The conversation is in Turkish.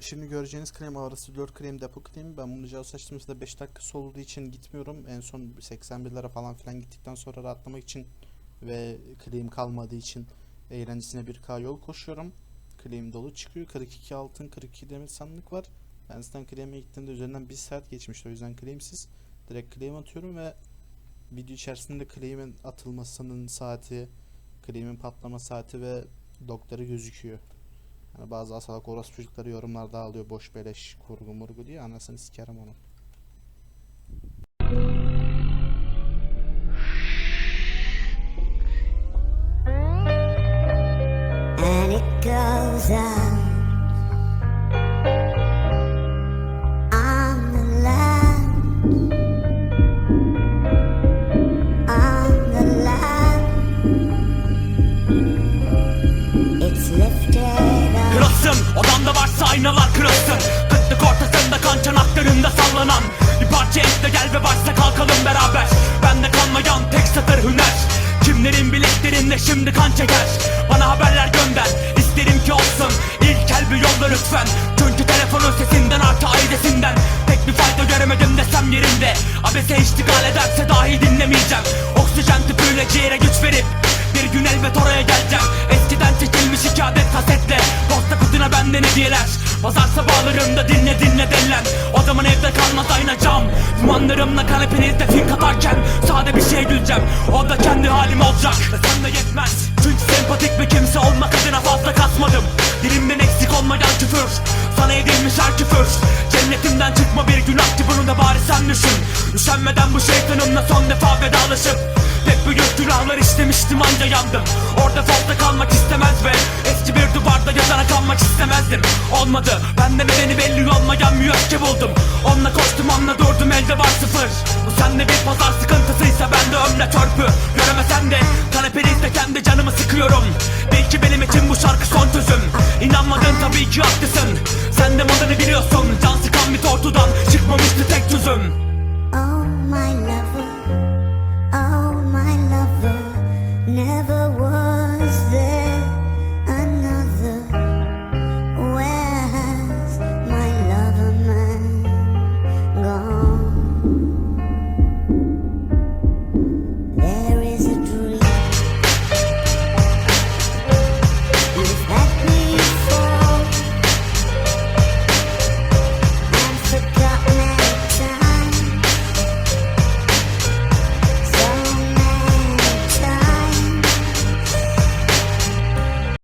Şimdi göreceğiniz krem ağrısı 4 krem depo kremi. Ben bunu cihaz açtığımızda 5 dakikası olduğu için gitmiyorum. En son 81 lira falan filan gittikten sonra rahatlamak için ve krem kalmadığı için eğlencesine 1K yol koşuyorum. Krem dolu çıkıyor. 42 altın 42 demir sandık var. Ben zaten kreme gittiğimde üzerinden 1 saat geçmişti. O yüzden kremsiz. Direkt krem atıyorum ve video içerisinde kremin atılmasının saati, kremin patlama saati ve doktoru gözüküyor. Yani bazı asalak orospu çocukları yorumlarda alıyor boş beleş kurgu murgu diye anasını sikerim onun. and it goes on. On the aynalar kırılsın Kıtlık ortasında kan çanaklarında sallanan. Bir parça etle gel ve başla kalkalım beraber. Bende kalmayan tek satır hüner. Kimlerin bileklerinde şimdi kan çeker? Bana haberler gönder isterim ki olsun. İlk el bir yolla lütfen. Çünkü telefonun sesinden artı ailesinden. Tek bir fayda göremedim desem yerimde. Abese iştigal ederse dahi dinlemeyeceğim. Oksijen tüpüyle ciğere güç verip bir gün elbet oraya geleceğim. Eskiden çekilmiş iki adet kasetle Posta kutuna benden hediyeler Pazar sabahlarında dinle dinle dellen. O zaman evde kalmaz ayna cam. Dumanlarımla kanepenizde fink atarken Sade bir şey güleceğim. O da kendi halim olacak. Ve sen de yetmez. Çünkü sempatik bir kimse olmak adına fazla kasmadım. Dilimden eksik olmayan küfür. Sana edilmiş her küfür. Cennetimden çıkma bir günahtı bunu da bari sen düşün. Üşenmeden bu şeytanımla son defa vedalaşıp Pek büyük günahlar işlemiştim anca yandım. Orada fazla kalmak istemez istemezdim Olmadı. Ben de nedeni belli olmayan müekke buldum. Onunla koştum onunla durdum elde var sıfır. Bu sende bir pazar sıkıntısıysa ben de ömle törpü. Göremesen de kanepenizde kendi canımı sıkıyorum. Bil ki benim için bu şarkı son çözüm. İnanmadın tabii ki haklısın. Sen de modunu biliyorsun. Can sıkan bir tortudan çıkmamıştı tek çözüm Oh my lover. Oh my lover. Never